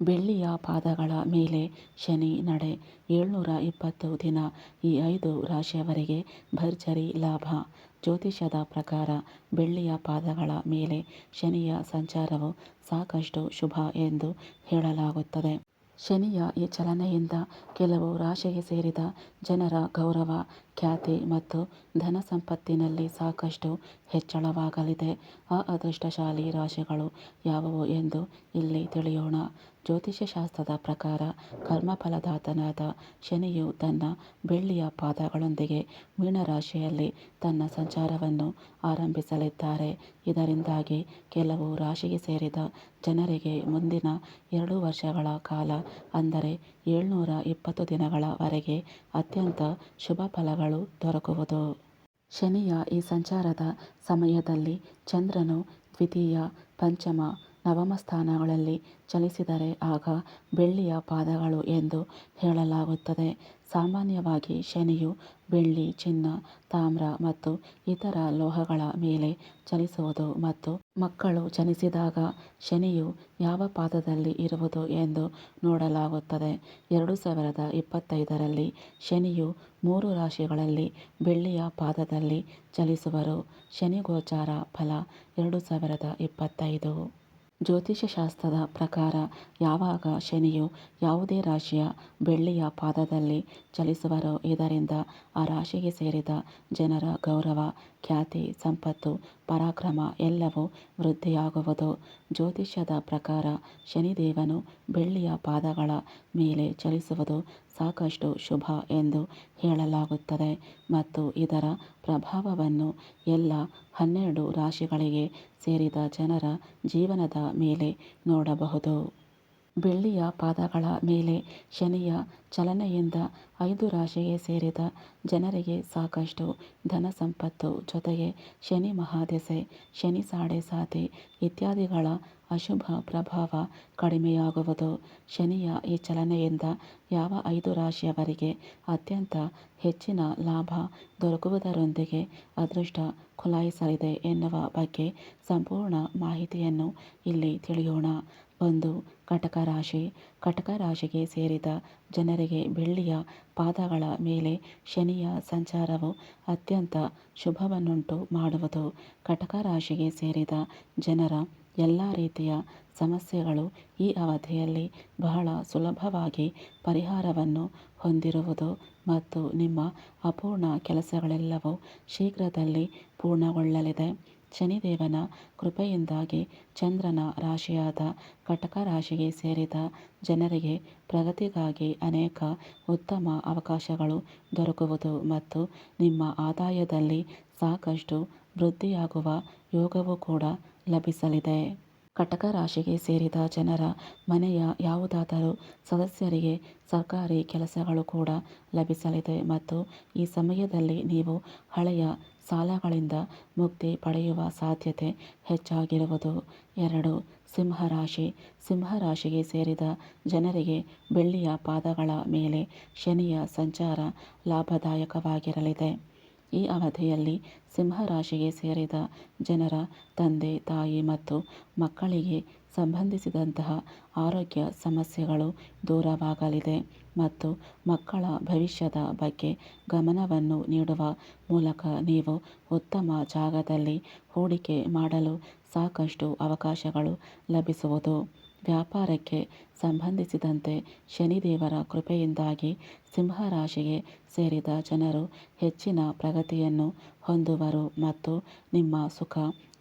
ಬೆಳ್ಳಿಯ ಪಾದಗಳ ಮೇಲೆ ಶನಿ ನಡೆ. ಏಳ್ನೂರ ಇಪ್ಪತ್ತು ದಿನ ಈ ಐದು ರಾಶಿಯವರಿಗೆ ಭರ್ಜರಿ ಲಾಭ. ಜ್ಯೋತಿಷ್ಯದ ಪ್ರಕಾರ ಬೆಳ್ಳಿಯ ಪಾದಗಳ ಮೇಲೆ ಶನಿಯ ಸಂಚಾರವು ಸಾಕಷ್ಟು ಶುಭ ಎಂದು ಹೇಳಲಾಗುತ್ತದೆ. ಶನಿಯ ಈ ಚಲನೆಯಿಂದ ಕೆಲವು ರಾಶಿಗೆ ಸೇರಿದ ಜನರ ಗೌರವ, ಖ್ಯಾತಿ ಮತ್ತು ಧನ ಸಂಪತ್ತಿನಲ್ಲಿ ಸಾಕಷ್ಟು ಹೆಚ್ಚಳವಾಗಲಿದೆ. ಆ ಅದೃಷ್ಟಶಾಲಿ ರಾಶಿಗಳು ಯಾವುವು ಎಂದು ಇಲ್ಲಿ ತಿಳಿಯೋಣ. ಜ್ಯೋತಿಷ್ಯ ಶಾಸ್ತ್ರದ ಪ್ರಕಾರ ಕರ್ಮಫಲದಾತನಾದ ಶನಿಯು ತನ್ನ ಬೆಳ್ಳಿಯ ಪಾದಗಳೊಂದಿಗೆ ಮೀನರಾಶಿಯಲ್ಲಿ ತನ್ನ ಸಂಚಾರವನ್ನು ಆರಂಭಿಸಲಿದ್ದಾರೆ. ಇದರಿಂದಾಗಿ ಕೆಲವು ರಾಶಿಗೆ ಸೇರಿದ ಜನರಿಗೆ ಮುಂದಿನ ಎರಡು ವರ್ಷಗಳ ಕಾಲ, ಅಂದರೆ ಏಳ್ನೂರ ಇಪ್ಪತ್ತು ದಿನಗಳವರೆಗೆ ಅತ್ಯಂತ ಶುಭ ಫಲಗಳು ದೊರಕುವುದು. ಶನಿಯ ಈ ಸಂಚಾರದ ಸಮಯದಲ್ಲಿ ಚಂದ್ರನು ದ್ವಿತೀಯ, ಪಂಚಮ ನವಮ ಸ್ಥಾನಗಳಲ್ಲಿ ಚಲಿಸಿದರೆ ಆಗ ಬೆಳ್ಳಿಯ ಪಾದಗಳು ಎಂದು ಹೇಳಲಾಗುತ್ತದೆ. ಸಾಮಾನ್ಯವಾಗಿ ಶನಿಯು ಬೆಳ್ಳಿ, ಚಿನ್ನ, ತಾಮ್ರ ಮತ್ತು ಇತರ ಲೋಹಗಳ ಮೇಲೆ ಚಲಿಸುವುದು ಮತ್ತು ಮಕ್ಕಳು ಜನಿಸಿದಾಗ ಶನಿಯು ಯಾವ ಪಾದದಲ್ಲಿ ಇರುವುದು ಎಂದು ನೋಡಲಾಗುತ್ತದೆ. ಎರಡು ಸಾವಿರದ ಇಪ್ಪತ್ತೈದರಲ್ಲಿ ಶನಿಯು ಮೂರು ರಾಶಿಗಳಲ್ಲಿ ಬೆಳ್ಳಿಯ ಪಾದದಲ್ಲಿ ಚಲಿಸುವರು. ಶನಿ ಗೋಚಾರ ಫಲ ಎರಡು ಸಾವಿರದ ಇಪ್ಪತ್ತೈದು. ಜ್ಯೋತಿಷ್ಯ ಶಾಸ್ತ್ರದ ಪ್ರಕಾರ ಯಾವಾಗ ಶನಿಯು ಯಾವುದೇ ರಾಶಿಯ ಬೆಳ್ಳಿಯ ಪಾದದಲ್ಲಿ ಚಲಿಸುವರೋ ಇದರಿಂದ ಆ ರಾಶಿಗೆ ಸೇರಿದ ಜನರ ಗೌರವ, ಖ್ಯಾತಿ, ಸಂಪತ್ತು ಪರಾಕ್ರಮ ಎಲ್ಲವೂ ವೃದ್ಧಿಯಾಗುವುದು. ಜ್ಯೋತಿಷ್ಯದ ಪ್ರಕಾರ ಶನಿದೇವನು ಬೆಳ್ಳಿಯ ಪಾದಗಳ ಮೇಲೆ ಚಲಿಸುವುದು ಸಾಕಷ್ಟು ಶುಭ ಎಂದು ಹೇಳಲಾಗುತ್ತದೆ ಮತ್ತು ಇದರ ಪ್ರಭಾವವನ್ನು ಎಲ್ಲ ಹನ್ನೆರಡು ರಾಶಿಗಳಿಗೆ ಸೇರಿದ ಜನರ ಜೀವನದ ಮೇಲೆ ನೋಡಬಹುದು. ಬೆಳ್ಳಿಯ ಪಾದಗಳ ಮೇಲೆ ಶನಿಯ ಚಲನೆಯಿಂದ ಐದು ರಾಶಿಗೆ ಸೇರಿದ ಜನರಿಗೆ ಸಾಕಷ್ಟು ಧನ ಸಂಪತ್ತು ಜೊತೆಗೆ ಶನಿ ಮಹಾದೆಸೆ, ಶನಿ ಸಾಡೆ ಸಾತಿ ಇತ್ಯಾದಿಗಳ ಅಶುಭ ಪ್ರಭಾವ ಕಡಿಮೆಯಾಗುವುದು. ಶನಿಯ ಈ ಚಲನೆಯಿಂದ ಯಾವ ಐದು ರಾಶಿಯವರಿಗೆ ಅತ್ಯಂತ ಹೆಚ್ಚಿನ ಲಾಭ ದೊರಕುವುದರೊಂದಿಗೆ ಅದೃಷ್ಟ ಖುಲಾಯಿಸಲಿದೆ ಎನ್ನುವ ಬಗ್ಗೆ ಸಂಪೂರ್ಣ ಮಾಹಿತಿಯನ್ನು ಇಲ್ಲಿ ತಿಳಿಯೋಣ. ಒಂದು ಕಟಕ ರಾಶಿ ಕಟಕ ರಾಶಿಗೆ ಸೇರಿದ ಜನರಿಗೆ ಬೆಳ್ಳಿಯ ಪಾದಗಳ ಮೇಲೆ ಶನಿಯ ಸಂಚಾರವು ಅತ್ಯಂತ ಶುಭವನ್ನುಂಟು ಮಾಡುವುದು. ಕಟಕ ರಾಶಿಗೆ ಸೇರಿದ ಜನರ ಎಲ್ಲ ರೀತಿಯ ಸಮಸ್ಯೆಗಳು ಈ ಅವಧಿಯಲ್ಲಿ ಬಹಳ ಸುಲಭವಾಗಿ ಪರಿಹಾರವನ್ನು ಹೊಂದಿರುವುದು ಮತ್ತು ನಿಮ್ಮ ಅಪೂರ್ಣ ಕೆಲಸಗಳೆಲ್ಲವೂ ಶೀಘ್ರದಲ್ಲಿ ಪೂರ್ಣಗೊಳ್ಳಲಿದೆ. ಶನಿದೇವನ ಕೃಪೆಯಿಂದಾಗಿ ಚಂದ್ರನ ರಾಶಿಯಾದ ಕಟಕ ರಾಶಿಗೆ ಸೇರಿದ ಜನರಿಗೆ ಪ್ರಗತಿಗಾಗಿ ಅನೇಕ ಉತ್ತಮ ಅವಕಾಶಗಳು ದೊರಕುವುದು ಮತ್ತು ನಿಮ್ಮ ಆದಾಯದಲ್ಲಿ ಸಾಕಷ್ಟು ವೃದ್ಧಿಯಾಗುವ ಯೋಗವೂ ಕೂಡ ಲಭಿಸಲಿದೆ. ಕಟಕ ರಾಶಿಗೆ ಸೇರಿದ ಜನರ ಮನೆಯ ಯಾವುದಾದರೂ ಸದಸ್ಯರಿಗೆ ಸರ್ಕಾರಿ ಕೆಲಸಗಳು ಕೂಡ ಲಭಿಸಲಿದೆ ಮತ್ತು ಈ ಸಮಯದಲ್ಲಿ ನೀವು ಹಳೆಯ ಸಾಲಗಳಿಂದ ಮುಕ್ತಿ ಪಡೆಯುವ ಸಾಧ್ಯತೆ ಹೆಚ್ಚಾಗಿರುವುದು. ಎರಡು, ಸಿಂಹರಾಶಿ. ಸಿಂಹರಾಶಿಗೆ ಸೇರಿದ ಜನರಿಗೆ ಬೆಳ್ಳಿಯ ಪಾದಗಳ ಮೇಲೆ ಶನಿಯ ಸಂಚಾರ ಲಾಭದಾಯಕವಾಗಿರಲಿದೆ. ಈ ಅವಧಿಯಲ್ಲಿ ಸಿಂಹರಾಶಿಗೆ ಸೇರಿದ ಜನರ ತಂದೆ, ತಾಯಿ ಮತ್ತು ಮಕ್ಕಳಿಗೆ ಸಂಬಂಧಿಸಿದಂತಹ ಆರೋಗ್ಯ ಸಮಸ್ಯೆಗಳು ದೂರವಾಗಲಿದೆ ಮತ್ತು ಮಕ್ಕಳ ಭವಿಷ್ಯದ ಬಗ್ಗೆ ಗಮನವನ್ನು ನೀಡುವ ಮೂಲಕ ನೀವು ಉತ್ತಮ ಜಾಗದಲ್ಲಿ ಹೂಡಿಕೆ ಮಾಡಲು ಸಾಕಷ್ಟು ಅವಕಾಶಗಳು ಲಭಿಸುವುದು. ವ್ಯಾಪಾರಕ್ಕೆ ಸಂಬಂಧಿಸಿದಂತೆ ಶನಿದೇವರ ಕೃಪೆಯಿಂದಾಗಿ ಸಿಂಹರಾಶಿಗೆ ಸೇರಿದ ಜನರು ಹೆಚ್ಚಿನ ಪ್ರಗತಿಯನ್ನು ಹೊಂದುವರು ಮತ್ತು ನಿಮ್ಮ ಸುಖ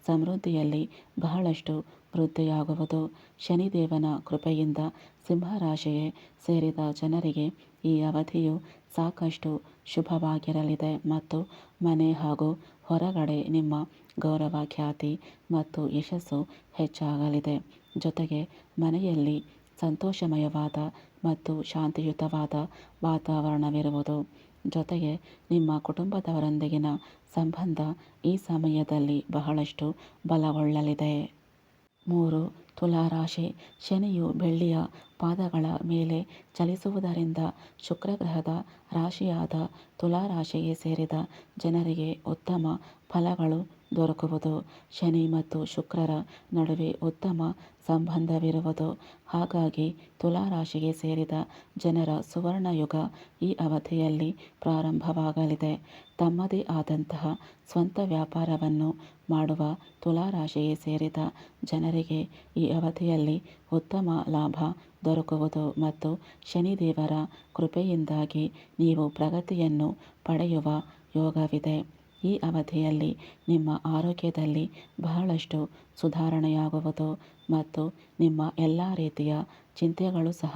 ಸಮೃದ್ಧಿಯಲ್ಲಿ ಬಹಳಷ್ಟು ವೃದ್ಧಿಯಾಗುವುದು. ಶನಿದೇವನ ಕೃಪೆಯಿಂದ ಸಿಂಹರಾಶಿಗೆ ಸೇರಿದ ಜನರಿಗೆ ಈ ಅವಧಿಯು ಸಾಕಷ್ಟು ಶುಭವಾಗಿರಲಿದೆ ಮತ್ತು ಮನೆ ಹಾಗೂ ಹೊರಗಡೆ ನಿಮ್ಮ ಗೌರವ, ಖ್ಯಾತಿ ಮತ್ತು ಯಶಸ್ಸು ಹೆಚ್ಚಾಗಲಿದೆ. ಜೊತೆಗೆ ಮನೆಯಲ್ಲಿ ಸಂತೋಷಮಯವಾದ ಮತ್ತು ಶಾಂತಿಯುತವಾದ ವಾತಾವರಣವಿರುವುದು. ಜೊತೆಗೆ ನಿಮ್ಮ ಕುಟುಂಬದವರೊಂದಿಗಿನ ಸಂಬಂಧ ಈ ಸಮಯದಲ್ಲಿ ಬಹಳಷ್ಟು ಬಲಗೊಳ್ಳಲಿದೆ. ಮೂರು, ತುಲಾರಾಶಿ. ಶನಿಯು ಬೆಳ್ಳಿಯ ಪಾದಗಳ ಮೇಲೆ ಚಲಿಸುವುದರಿಂದ ಶುಕ್ರಗ್ರಹದ ರಾಶಿಯಾದ ತುಲಾರಾಶಿಗೆ ಸೇರಿದ ಜನರಿಗೆ ಉತ್ತಮ ಫಲಗಳು ದೊರಕುವುದು. ಶನಿ ಮತ್ತು ಶುಕ್ರರ ನಡುವೆ ಉತ್ತಮ ಸಂಬಂಧವಿರುವುದು. ಹಾಗಾಗಿ ತುಲಾರಾಶಿಗೆ ಸೇರಿದ ಜನರ ಸುವರ್ಣಯುಗ ಈ ಅವಧಿಯಲ್ಲಿ ಪ್ರಾರಂಭವಾಗಲಿದೆ. ತಮ್ಮದೇ ಆದಂತಹ ಸ್ವಂತ ವ್ಯಾಪಾರವನ್ನು ಮಾಡುವ ತುಲಾರಾಶಿಗೆ ಸೇರಿದ ಜನರಿಗೆ ಈ ಅವಧಿಯಲ್ಲಿ ಉತ್ತಮ ಲಾಭ ದೊರಕುವುದು ಮತ್ತು ಶನಿದೇವರ ಕೃಪೆಯಿಂದಾಗಿ ನೀವು ಪ್ರಗತಿಯನ್ನು ಪಡೆಯುವ ಯೋಗವಿದೆ. ಈ ಅವಧಿಯಲ್ಲಿ ನಿಮ್ಮ ಆರೋಗ್ಯದಲ್ಲಿ ಬಹಳಷ್ಟು ಸುಧಾರಣೆಯಾಗುವುದು ಮತ್ತು ನಿಮ್ಮ ಎಲ್ಲ ರೀತಿಯ ಚಿಂತೆಗಳು ಸಹ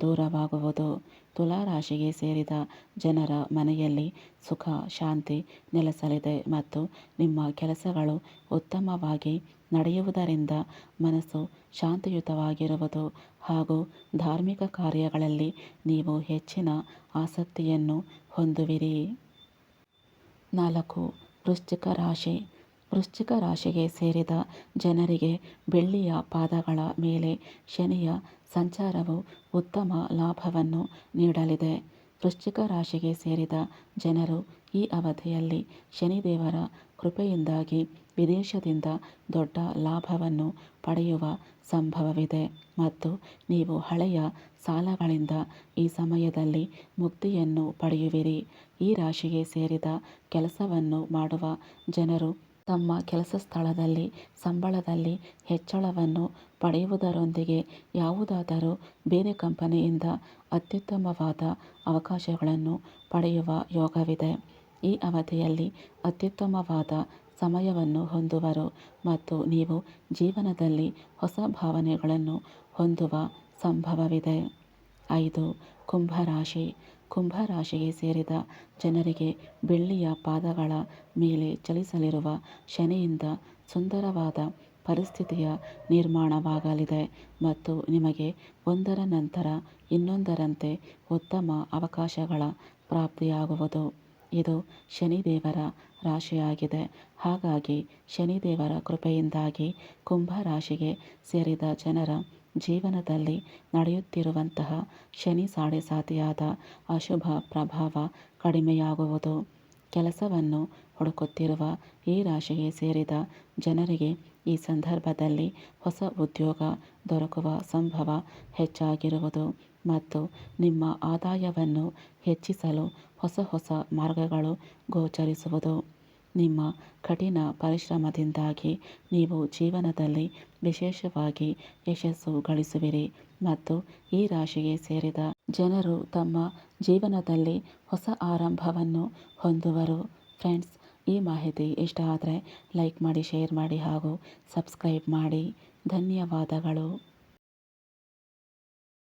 ದೂರವಾಗುವುದು. ತುಲಾರಾಶಿಗೆ ಸೇರಿದ ಜನರ ಮನೆಯಲ್ಲಿ ಸುಖ, ಶಾಂತಿ ನೆಲೆಸಲಿದೆ ಮತ್ತು ನಿಮ್ಮ ಕೆಲಸಗಳು ಉತ್ತಮವಾಗಿ ನಡೆಯುವುದರಿಂದ ಮನಸ್ಸು ಶಾಂತಿಯುತವಾಗಿರುವುದು ಹಾಗೂ ಧಾರ್ಮಿಕ ಕಾರ್ಯಗಳಲ್ಲಿ ನೀವು ಹೆಚ್ಚಿನ ಆಸಕ್ತಿಯನ್ನು ಹೊಂದುವಿರಿ. ನಾಲ್ಕು, ವೃಶ್ಚಿಕ ರಾಶಿ. ವೃಶ್ಚಿಕ ರಾಶಿಗೆ ಸೇರಿದ ಜನರಿಗೆ ಬೆಳ್ಳಿಯ ಪಾದಗಳ ಮೇಲೆ ಶನಿಯ ಸಂಚಾರವು ಉತ್ತಮ ಲಾಭವನ್ನು ನೀಡಲಿದೆ. ವೃಶ್ಚಿಕ ರಾಶಿಗೆ ಸೇರಿದ ಜನರು ಈ ಅವಧಿಯಲ್ಲಿ ಶನಿದೇವರ ಕೃಪೆಯಿಂದಾಗಿ ವಿದೇಶದಿಂದ ದೊಡ್ಡ ಲಾಭವನ್ನು ಪಡೆಯುವ ಸಂಭವವಿದೆ. ಮತ್ತು ನೀವು ಹಳೆಯ ಸಾಲಗಳಿಂದ ಈ ಸಮಯದಲ್ಲಿ ಮುಕ್ತಿಯನ್ನು ಪಡೆಯುವಿರಿ. ಈ ರಾಶಿಗೆ ಸೇರಿದ ಕೆಲಸವನ್ನು ಮಾಡುವ ಜನರು ತಮ್ಮ ಕೆಲಸ ಸ್ಥಳದಲ್ಲಿ, ಸಂಬಳದಲ್ಲಿ ಹೆಚ್ಚಳವನ್ನು ಪಡೆಯುವುದರೊಂದಿಗೆ ಯಾವುದಾದರೂ ಬೇರೆ ಕಂಪನಿಯಿಂದ ಅತ್ಯುತ್ತಮವಾದ ಅವಕಾಶಗಳನ್ನು ಪಡೆಯುವ ಯೋಗವಿದೆ. ಈ ಅವಧಿಯಲ್ಲಿ ಅತ್ಯುತ್ತಮವಾದ ಸಮಯವನ್ನು ಹೊಂದುವರು ಮತ್ತು ನೀವು ಜೀವನದಲ್ಲಿ ಹೊಸ ಭಾವನೆಗಳನ್ನು ಹೊಂದುವ ಸಂಭವವಿದೆ. ಐದು, ಕುಂಭರಾಶಿ. ಕುಂಭರಾಶಿಗೆ ಸೇರಿದ ಜನರಿಗೆ ಬೆಳ್ಳಿಯ ಪಾದಗಳ ಮೇಲೆ ಚಲಿಸಲಿರುವ ಶನಿಯಿಂದ ಸುಂದರವಾದ ಪರಿಸ್ಥಿತಿಯ ನಿರ್ಮಾಣವಾಗಲಿದೆ ಮತ್ತು ನಿಮಗೆ ಒಂದರ ನಂತರ ಇನ್ನೊಂದರಂತೆ ಉತ್ತಮ ಅವಕಾಶಗಳ ಪ್ರಾಪ್ತಿಯಾಗುವುದು. ಇದು ಶನಿದೇವರ ರಾಶಿಯಾಗಿದೆ. ಹಾಗಾಗಿ ಶನಿದೇವರ ಕೃಪೆಯಿಂದಾಗಿ ಕುಂಭ ರಾಶಿಗೆ ಸೇರಿದ ಜನರ ಜೀವನದಲ್ಲಿ ನಡೆಯುತ್ತಿರುವಂತಹ ಶನಿ ಸಾಡೆಸಾತಿಯಾದ ಅಶುಭ ಪ್ರಭಾವ ಕಡಿಮೆಯಾಗುವುದು. ಕೆಲಸವನ್ನು ಹುಡುಕುತ್ತಿರುವ ಈ ರಾಶಿಗೆ ಸೇರಿದ ಜನರಿಗೆ ಈ ಸಂದರ್ಭದಲ್ಲಿ ಹೊಸ ಉದ್ಯೋಗ ದೊರಕುವ ಸಂಭವ ಹೆಚ್ಚಾಗಿರುವುದು. ಮತ್ತು ನಿಮ್ಮ ಆದಾಯವನ್ನು ಹೆಚ್ಚಿಸಲು ಹೊಸ ಹೊಸ ಮಾರ್ಗಗಳು ಗೋಚರಿಸುವುದು. ನಿಮ್ಮ ಕಠಿಣ ಪರಿಶ್ರಮದಿಂದಾಗಿ ನೀವು ಜೀವನದಲ್ಲಿ ವಿಶೇಷವಾಗಿ ಯಶಸ್ಸು ಗಳಿಸುವಿರಿ ಮತ್ತು ಈ ರಾಶಿಗೆ ಸೇರಿದ ಜನರು ತಮ್ಮ ಜೀವನದಲ್ಲಿ ಹೊಸ ಆರಂಭವನ್ನು ಹೊಂದುವರು. ಫ್ರೆಂಡ್ಸ್, ಈ ಮಾಹಿತಿ ಇಷ್ಟ ಆದರೆ ಲೈಕ್ ಮಾಡಿ, ಶೇರ್ ಮಾಡಿ ಹಾಗೂ ಸಬ್ಸ್ಕ್ರೈಬ್ ಮಾಡಿ. ಧನ್ಯವಾದಗಳು.